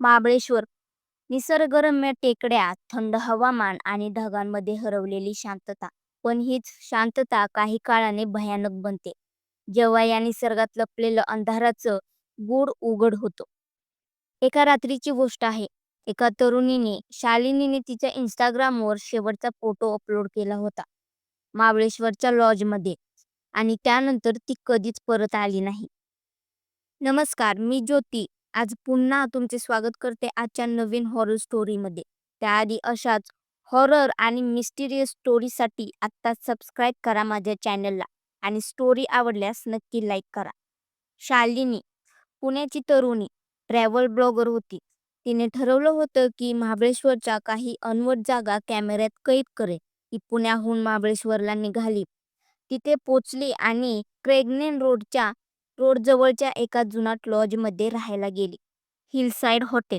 महाबळेश्वर. निसर्गरम्य टेकड्या थंड हवामान आणि ढगांमध्ये हरवलेली शांतता. पण हीच शांतता काही काळाने भयानक बनते. जेव्हा या निसर्गात लपलेलं अंधाराचं गूढ उघड होतं. एका रात्रीची गोष्ट आहे. एका तरुणीने शालिनीने तिच्या इंस्टाग्रामवर शेवटचा फोटो अपलोड केला होता. महाबळेश्वरच्या लॉजमध्ये आणि त्यानंतर ती कधीच परत आली नाही. नमस्कार मी ज्योती. आज पुन्हा तुमचे स्वागत करते आजच्या नवीन हॉरर स्टोरीमध्ये त्याआधी अशाच हॉरर आणि मिस्टिरियस स्टोरीसाठी आत्ता सबस्क्राईब करा माझ्या चॅनलला आणि स्टोरी आवडल्यास नक्की लाईक करा. शालिनी पुण्याची तरुणी ट्रॅव्हल ब्लॉगर होती. तिने ठरवलं होतं की महाबळेश्वरच्या काही अनवट जागा कॅमेऱ्यात कैद करेल. ती पुण्याहून महाबळेश्वरला निघाली. तिथे पोचली आणि क्रेग्नेन रोडच्या रोड जवळच्या एका जुनाट लॉजमध्ये राहायला गेली. Hillside hotel.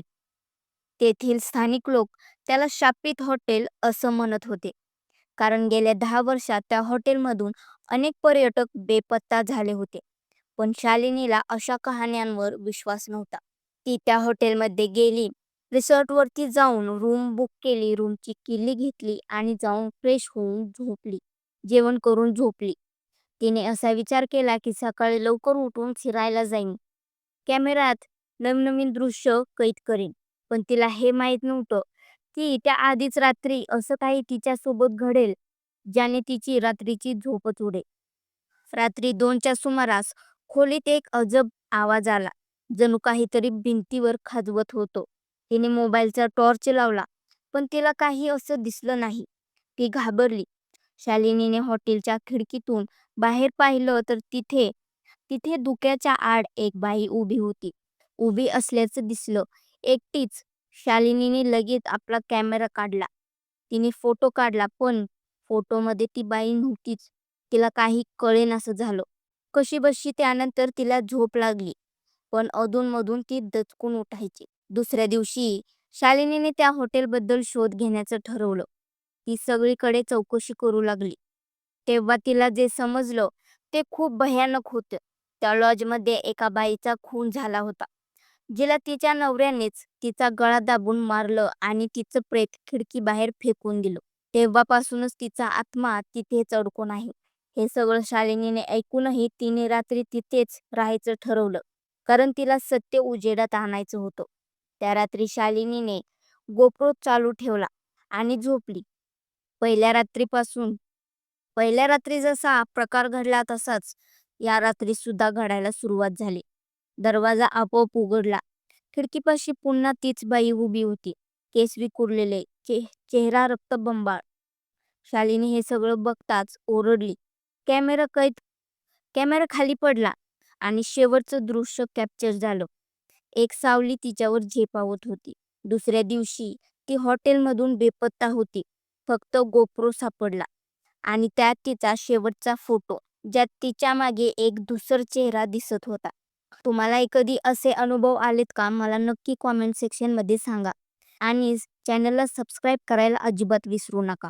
तेथील स्थानिक लोक त्याला शापित हॉटेल असं म्हणत होते. कारण गेल्या दहा वर्षात त्या हॉटेलमधून अनेक पर्यटक बेपत्ता झाले होते. पण शालिनीला अशा कहाण्यांवर विश्वास नव्हता. ती त्या हॉटेलमध्ये गेली रिसॉर्टवरती जाऊन रूम बुक केली रूमची किल्ली घेतली आणि जाऊन फ्रेश होऊन झोपली. जेवण करून झोपली. तिने असा विचार केला की सकाळी लवकर उठून फिरायला जाईन. कॅमेऱ्यात नवनवीन दृश्य कैद करेन. पण तिला हे माहीत नव्हतं की त्या आधीच रात्री असं काही तिच्यासोबत घडेल ज्याने तिची रात्रीची झोपच उडे रात्री दोनच्या सुमारास खोलीत एक अजब आवाज आला. जणू काहीतरी भिंतीवर खाजवत होतो. तिने मोबाईलचा टॉर्च लावला पण तिला काही असं दिसलं नाही. ती घाबरली. शालिनीने हॉटेलच्या खिडकीतून बाहेर पाहिलं तर तिथे तिथे धुक्याच्या आड एक बाई उभी होती. उभी असल्याचं दिसलं. एकटीच. शालिनीने लगेच आपला कॅमेरा काढला. तिने फोटो काढला पण फोटोमध्ये ती बाई नव्हतीच. तिला काही कळेनासं झालं. कशी बशी त्यानंतर तिला झोप लागली. पण अधूनमधून ती दचकून उठायची. दुसऱ्या दिवशी शालिनीने त्या हॉटेलबद्दल शोध घेण्याचं ठरवलं. ती सगळीकडे चौकशी करू लागली. तेव्हा तिला जे समजलं ते खूप भयानक होतं. त्या लॉजमध्ये एका बाईचा खून झाला होता जिला तिच्या नवऱ्यानेच तिचा गळा दाबून मारलं आणि तिचं प्रेत खिडकी बाहेर फेकून दिलं. तेव्हापासूनच तिचा आत्मा तिथेच अडकून आहे. हे सगळं शालिनीने ऐकूनही तिने रात्री तिथेच राहायचं ठरवलं कारण तिला सत्य उजेडात आणायचं होतं. त्या रात्री शालिनीने गोप्रो चालू ठेवला आणि झोपली. पहिल्या रात्रीपासून. पहिल्या रात्री जसा प्रकार घडला तसाच या रात्री सुद्धा घडायला सुरुवात झाली. दरवाजा आपोआप उघडला. खिडकीपाशी पुन्हा तीच बाई उभी होती. केस विखुरलेले चे चेहरा रक्तबंबाळ. शालिनी हे सगळं बघताच ओरडली. कॅमेरा कैद कॅमेरा खाली पडला आणि शेवटचं दृश्य कॅप्चर झालं. एक सावली तिच्यावर झेपावत होती. दुसऱ्या दिवशी ती हॉटेलमधून बेपत्ता होती. फक्त गोप्रो सापडला आणि त्यात तिचा शेवटचा फोटो ज्यात तिच्यामागे एक दुसर चेहरा दिसत होता. तुम्हाला कधी असे अनुभव आलेत का? मला नक्की कॉमेंट सेक्शनमध्ये सांगा. आणि चॅनलला सबस्क्राईब करायला अजिबात विसरू नका.